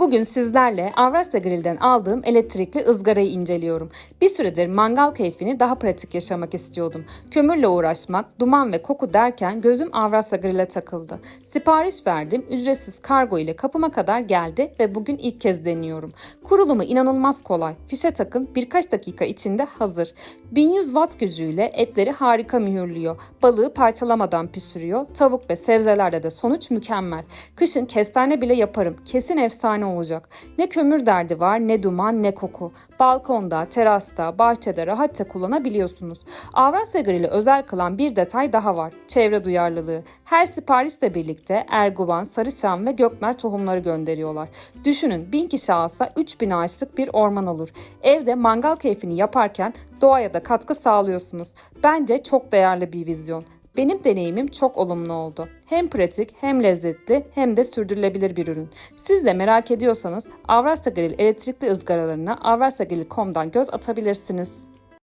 Bugün sizlerle Avrasya Grill'den aldığım elektrikli ızgarayı inceliyorum. Bir süredir mangal keyfini daha pratik yaşamak istiyordum. Kömürle uğraşmak, duman ve koku derken gözüm Avrasya Grill'e takıldı. Sipariş verdim, ücretsiz kargo ile kapıma kadar geldi ve bugün ilk kez deniyorum. Kurulumu inanılmaz kolay. Fişe takın birkaç dakika içinde hazır. 1100 watt gücüyle etleri harika mühürlüyor. Balığı parçalamadan pişiriyor. Tavuk ve sebzelerde de sonuç mükemmel. Kışın kestane bile yaparım. Kesin efsane olacak. Ne kömür derdi var, ne duman, ne koku. Balkonda, terasta, bahçede rahatça kullanabiliyorsunuz. Avrasya Grill'i özel kılan bir detay daha var. Çevre duyarlılığı. Her siparişle birlikte erguvan, sarıçam ve gökmer tohumları gönderiyorlar. Düşünün 1000 kişi alsa 3000 ağaçlık bir orman olur. Evde mangal keyfini yaparken doğaya da katkı sağlıyorsunuz. Bence çok değerli bir vizyon. Benim deneyimim çok olumlu oldu. Hem pratik hem lezzetli hem de sürdürülebilir bir ürün. Siz de merak ediyorsanız Avrasya Grill elektrikli ızgaralarına avrasyagrill.com'dan göz atabilirsiniz.